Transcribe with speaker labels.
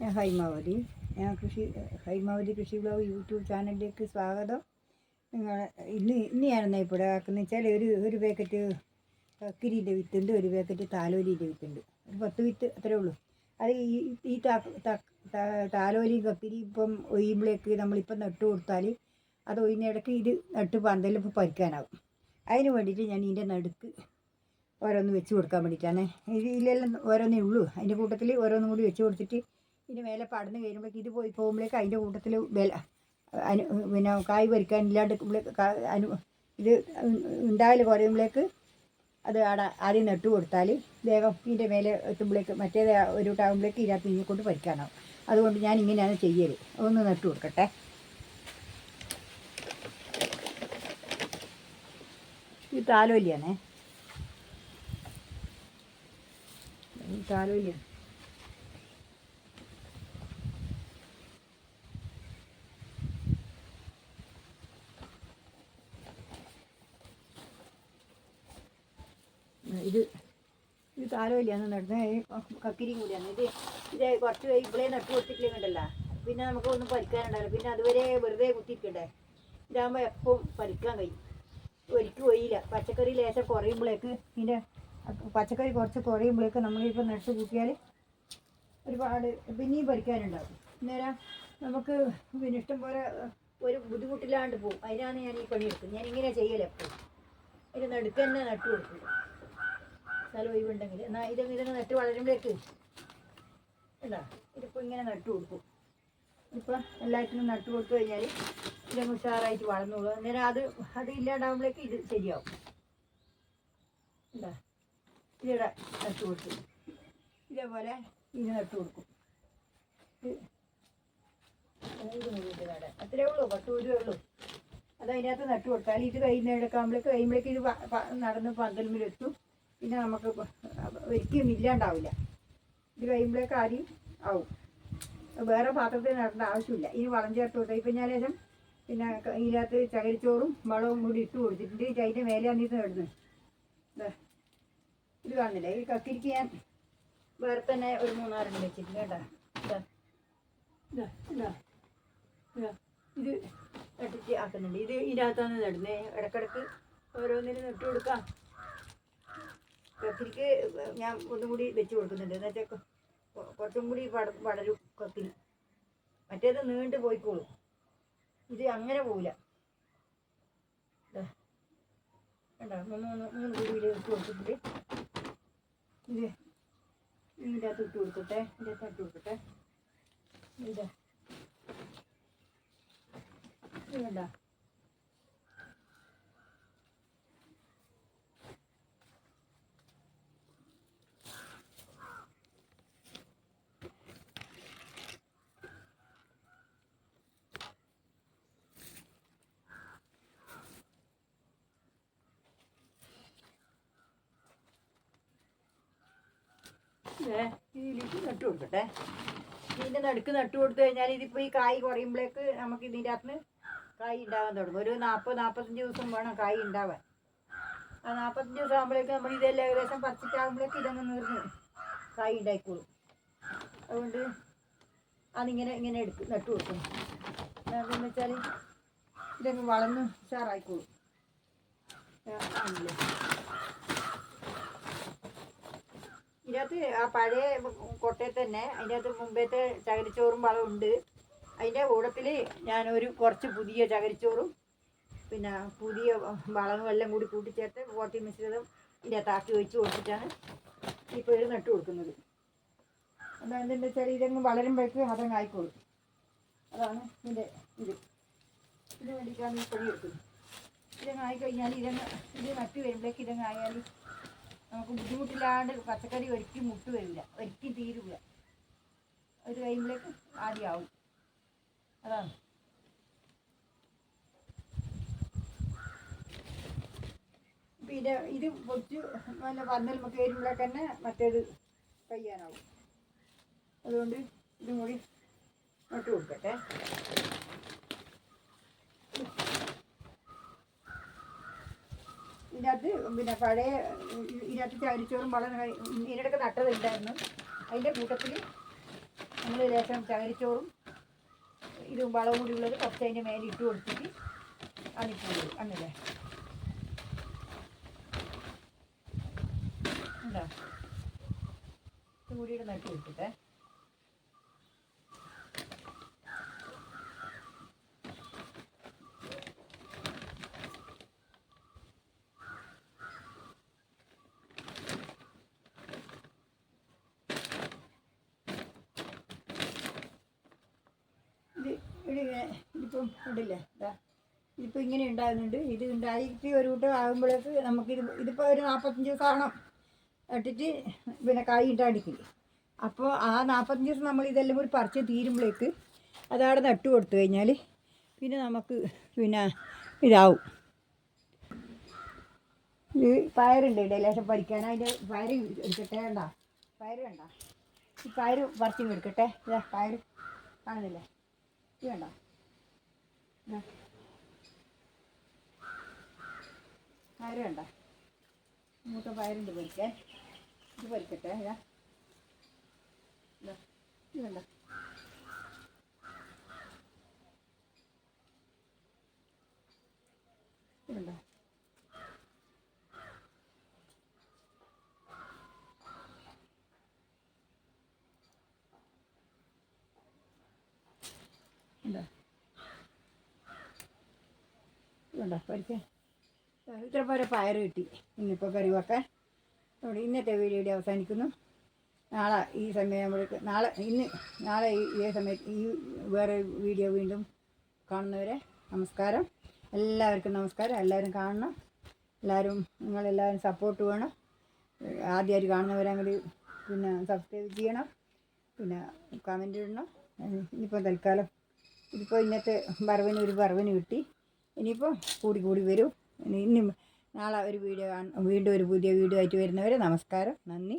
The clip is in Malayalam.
Speaker 1: ഞാൻ ഹൈമാവതി. ഞാൻ കൃഷി ഹൈമാവതി കൃഷി ബ്ലോഗ് യൂട്യൂബ് ചാനലിലേക്ക് സ്വാഗതം. നിങ്ങൾ ഇന്ന് ഇന്ന് ഞാനെന്നാ ഇപ്പോൾ ആക്കുന്നത് വെച്ചാൽ ഒരു ഒരു പാക്കറ്റ് കക്കിരിന്റെ വിത്തുണ്ട് ഒരു പാക്കറ്റ് താലോലിന്റെ വിത്തുണ്ട് ഒരു പത്ത് വിത്ത് അത്രേ ഉള്ളൂ. അത് ഈ ഈ താലോലിയും കക്കിരി ഇപ്പം ഒയ്യുമ്പോഴേക്ക് നമ്മളിപ്പം നട്ട് കൊടുത്താൽ അത് ഒയ്യുന്നിടയ്ക്ക് ഇത് നട്ട് പന്തലിൽ ഇപ്പോൾ പരിക്കാനാവും അതിന് വേണ്ടിയിട്ട് ഞാൻ ഇതിന്റെ നടുക്ക് ഓരോന്ന് വെച്ച് കൊടുക്കാൻ വേണ്ടിയിട്ടാണ്. ഇതിലെല്ലാം ഓരോന്നേ ഉള്ളൂ. അതിന്റെ കൂട്ടത്തിൽ ഓരോന്നും കൂടി വെച്ച് കൊടുത്തിട്ട് ഇതിന് മേലെ പടന്ന് കഴിയുമ്പോഴേക്ക് ഇത് പോയി പോകുമ്പോഴേക്ക് അതിന്റെ കൂട്ടത്തിൽ വില അനു പിന്നെ കായ് പറിക്കാൻ ഇല്ലാണ്ട് അനു ഇത് ഉണ്ടാകൽ കുറയുമ്പോഴേക്ക് അത് അവിടെ ആദ്യം നട്ട് കൊടുത്താൽ വേഗം ഇതിന്റെ മേലെ എത്തുമ്പോഴേക്ക് മറ്റേത് ഒരു ടൗണിലേക്ക് ഇതിനകത്ത് ഇനി കൊണ്ട് പറിക്കാനാവും. അതുകൊണ്ട് ഞാൻ ഇങ്ങനെയാണ് ചെയ്യൽ ഒന്ന് നട്ട് കൊടുക്കട്ടെ. ഈ താലോലിയാണേ. ഈ താലോലിയാണ്. ഇത് ഇത് താരമില്ലാന്ന് നടന്ന് കക്കിരി കൂടിയാണ്. ഇത് ഇത് കുറച്ച് ഇവിടെ നട്ടു കൊടുത്തിട്ടില്ലെങ്കിണ്ടല്ല പിന്നെ നമുക്ക് ഒന്നും പരിക്കാനുണ്ടാവില്ല പിന്നെ അതുവരെ വെറുതെ കുത്തിയിരിക്കണ്ടേ ഇതാകുമ്പോൾ എപ്പം പരിക്കാൻ കഴിയും? ഒരിക്കലും ഒഴിയില്ല. പച്ചക്കറി ലേശം കുറയുമ്പോഴേക്ക് ഇതിന്റെ പച്ചക്കറി കുറച്ച് കുറയുമ്പോഴേക്ക് നമ്മളിപ്പോൾ നട്ട് കൂട്ടിയാൽ ഒരുപാട് പിന്നെയും പരിക്കാനുണ്ടാവും അന്നേരം നമുക്ക് പിന്നെ ഇഷ്ടം പോലെ ഒരു ബുദ്ധിമുട്ടില്ലാണ്ട് പോകും അതിനാണ് ഞാൻ ഈ പണിയെടുക്കുന്നത് ഞാൻ ഇങ്ങനെ ചെയ്യലെപ്പോഴും ഇത് നടുക്ക് തന്നെ നട്ടു കൊടുക്കും. സ്ഥലം ഒഴിവുണ്ടെങ്കിൽ. എന്നാൽ ഇത് ഇതങ്ങ് നട്ട് വളരുമ്പോഴേക്ക് ഇതാ ഇതിപ്പോൾ ഇങ്ങനെ നട്ടു കൊടുക്കും. ഇപ്പോൾ എല്ലാത്തിനും നട്ടു കൊടുത്തു കഴിഞ്ഞാൽ ഇതങ്ങ് ഉഷാറായിട്ട് വളർന്നോളൂ. അന്നേരം അത് അത് ഇല്ലാണ്ടാവുമ്പോഴേക്ക് ഇത് ശരിയാവും. എന്താ ഇതിട നട്ടു കൊടുക്കും. ഇതേപോലെ ഇതിന് നട്ടു കൊടുക്കും. അത്രേ ഉള്ളൂ പത്ത് രൂപയേ ഉള്ളൂ. അത് അതിനകത്ത് നട്ടു കൊടുത്താൽ ഇത് കഴിയുന്നിടക്കാകുമ്പോഴേക്ക് കഴിയുമ്പോഴേക്ക് ഇത് നടന്ന് പന്തലുമ്പിലെത്തും പിന്നെ നമുക്ക് ഒരിക്കലും ഇല്ലാണ്ടാവില്ല ഇത് കഴിയുമ്പോഴേക്ക് അരി ആവും. വേറെ പാത്രത്തിൽ നടേണ്ട ആവശ്യമില്ല. ഇനി വളം ചേർത്ത് കൊടുത്താൽ ഇപ്പം ഞാൻ ലേശം പിന്നെ ഇതിനകത്ത് ചകരിച്ചോറും വളവും കൂടി ഇട്ട് കൊടുത്തിട്ടുണ്ട്. അതിന്റെ മേലെ നടുന്നത് ദേ, ഇത് കാണുന്നില്ല? ഈ കക്കിരിക്ക് ഞാൻ വേറെ തന്നെ ഒരു മൂന്നാറെണ്ണം വെച്ചിട്ടുണ്ട് കേട്ടോ. ഇതാ നട്ടിട്ട് ആക്കുന്നുണ്ട്. ഇത് ഇതിനകത്താണ് നടുന്നത് ഇടക്കിടക്ക് ഓരോന്നിനും നട്ടു കൊടുക്കാം കത്തിരിക്ക് ഞാൻ ഒന്നും കൂടി വെച്ച് കൊടുക്കുന്നുണ്ട്. എന്ന് വെച്ചാൽ കുറച്ചും കൂടി പട പടരും കത്തിരി മറ്റേത് നീണ്ടു പോയിക്കോളും. ഇത് അങ്ങനെ പോവില്ല. വേണ്ട മൂന്ന് മൂന്ന് കുടിയിൽ ഇട്ട് കൊടുത്തിട്ടുണ്ട്. ഇത് ഇതിന്റെ അകത്ത് ഇട്ട് കൊടുക്കട്ടെ. ഇതിന്റെ അകത്ത് ഇട്ട് കൊടുക്കട്ടെ. ഇതാ ഇത് ഇതിലേക്ക് നട്ട് കൊടുക്കട്ടെ. ഇതിന്റെ നടുക്ക് നട്ടു കൊടുത്തു കഴിഞ്ഞാൽ ഇതിപ്പോൾ ഈ കായ് കുറയുമ്പോഴേക്ക് നമുക്ക് ഇതിന്റെ അകത്ത് കായ് ഉണ്ടാകാൻ തുടങ്ങും. ഒരു നാൽപ്പത് നാൽപ്പത്തഞ്ച് ദിവസം വേണം കായ് ഉണ്ടാവാൻ ആ നാൽപ്പത്തഞ്ച് ദിവസം ആകുമ്പോഴേക്ക് നമ്മൾ ഇതെല്ലാം ഏകദേശം പറിച്ചിട്ടാകുമ്പോഴേക്ക് ഇതങ്ങ് നീർന്ന് കായ് ഉണ്ടായിക്കോളും അതുകൊണ്ട് അതിങ്ങനെ ഇങ്ങനെ എടുത്ത് നട്ടു കൊടുക്കും എന്താണെന്ന് വെച്ചാൽ ഇതങ്ങ് വളർന്ന് ഉഷാറായിക്കോളും. ആണല്ലേ? ഇതിനകത്ത് ആ പഴയ കൊട്ടയിൽ തന്നെ അതിന്റെ അകത്ത് മുമ്പത്തെ ചകരിച്ചോറും വളവും ഉണ്ട്. അതിന്റെ കൂടത്തിൽ ഞാനൊരു കുറച്ച് പുതിയ ചകരിച്ചോറും പിന്നെ പുതിയ വളവും എല്ലാം കൂടി കൂട്ടിച്ചേർത്ത് പോട്ടി മിശ്രിതം ഇതിന്റെ അകത്താക്കി ഒഴിച്ച് കൊടുത്തിട്ടാണ് ഈ പേര് നട്ടു കൊടുക്കുന്നത്. അതെന്താണെന്ന് വെച്ചാൽ ഇതങ്ങ് വളരുമ്പോഴേക്ക് അതങ്ങ് ആയിക്കോളും. അതാണ് ഇതിന്റെ ഇത്. ഇതിന് വേണ്ടിയിട്ടാണ് ഈ പണി എടുക്കുന്നത്. ഇതങ്ങ് ആയിക്കഴിഞ്ഞാൽ ഇതങ്ങ് ഇത് നട്ട് വരുമ്പോഴേക്ക് ഇതങ്ങ് ആയാൽ നമുക്ക് ബുദ്ധിമുട്ടില്ലാണ്ട് പച്ചക്കറി ഒരിക്കലും മുട്ട് വരില്ല. ഒരിക്കലും തീരില്ല ഒരു ടൈമിലേക്ക് ആദ്യമാവും അതാണ്. പിന്നെ ഇത് പൊച്ച് നല്ല പന്നൽ നമുക്ക് വരുമ്പോഴേക്ക് തന്നെ മറ്റേത് കയ്യാനാവും അതുകൊണ്ട് ഇതും കൂടി നട്ട് കൊടുക്കട്ടെ. ഇതിനകത്ത് പിന്നെ പഴയ ഇതിനകത്ത് ചകരിച്ചോറും വളരെ ഇതിനിടയ്ക്ക് നട്ടതുണ്ടായിരുന്നു. അതിന്റെ കൂട്ടത്തിൽ നമ്മൾ ലേശം ചകരിച്ചോറും ഇതും വളവും കൂടി ഉള്ളത് കുറച്ച് അതിന്റെ മേലെ ഇട്ട് കൊടുത്തിട്ട് അന്നിട്ട് അന്നല്ലേ? ഉണ്ടോ ഇത് കൂടിയിട്ട് നട്ടു വിട്ടിട്ടേ ഇത് ഇത് ഇങ്ങനെ ഇതിപ്പം ഉണ്ടല്ലേ ഇതാ ഇതിപ്പോൾ ഇങ്ങനെ ഉണ്ടാകുന്നുണ്ട്. ഇത് ഉണ്ടായിട്ട് ഒരു കൂട്ടം ആകുമ്പോഴേക്ക് നമുക്ക് നമുക്കിത് ഇതിപ്പോൾ ഒരു നാൽപ്പത്തഞ്ച് ദിവസം ഇട്ടിട്ട് പിന്നെ കായ് ഇട്ടാടിക്കില്ല അപ്പോൾ ആ നാൽപ്പത്തഞ്ച് ദിവസം നമ്മൾ ഇതെല്ലാം കൂടി പറിച്ച് തീരുമ്പോഴേക്ക് അതവിടെ നട്ടു കൊടുത്തു കഴിഞ്ഞാൽ പിന്നെ നമുക്ക് പിന്നെ ഇതാവും. ഇത് പയറുണ്ട് ഇവിടെ ലേശം പഠിക്കാൻ. അതിന്റെ പയർ എടുക്കട്ടെ വേണ്ട പയർ വേണ്ട ഈ പയർ പറിച്ചും എടുക്കട്ടെ. ഇതാ പയർ കാണുന്നില്ലേ? ഇത് വേണ്ട. പയർ വേണ്ട. മൂത്ത പയറുണ്ട് പൊരിക്കാൻ ഇത് പൊരിക്കട്ടെ ഇതാ. ഇത് വേണ്ട. ഇത് വേണ്ട. ഇത്ര പോലെ പയർ കിട്ടി. ഇന്നിപ്പോൾ കറി വെക്കാൻ. അവിടെ ഇന്നത്തെ വീഡിയോയുടെ ഇവിടെ അവസാനിക്കുന്നു. നാളെ ഈ സമയം നമ്മൾക്ക് നാളെ ഇന്ന് നാളെ ഈ സമയത്ത് ഈ വേറെ വീഡിയോ വീണ്ടും കാണുന്നവരെ നമസ്കാരം. എല്ലാവർക്കും നമസ്കാരം. എല്ലാവരും കാണണം. എല്ലാവരും നിങ്ങളെല്ലാവരും സപ്പോർട്ട് വേണം. ആദ്യമായിട്ട് കാണുന്നവരങ്ങനെ പിന്നെ സബ്സ്ക്രൈബ് ചെയ്യണം. പിന്നെ കമന്റ് ഇടണം. ഇനിയിപ്പോൾ തൽക്കാലം ഇതിപ്പോൾ ഇന്നത്തെ വറവിന് ഒരു വറവിന് കിട്ടി. ഇനിയിപ്പോൾ കൂടി കൂടി വരും. ഇനി നാളെ ഒരു വീഡിയോ വീണ്ടും ഒരു പുതിയ വീഡിയോ ആയിട്ട് വരുന്നവരെ നമസ്കാരം. നന്ദി.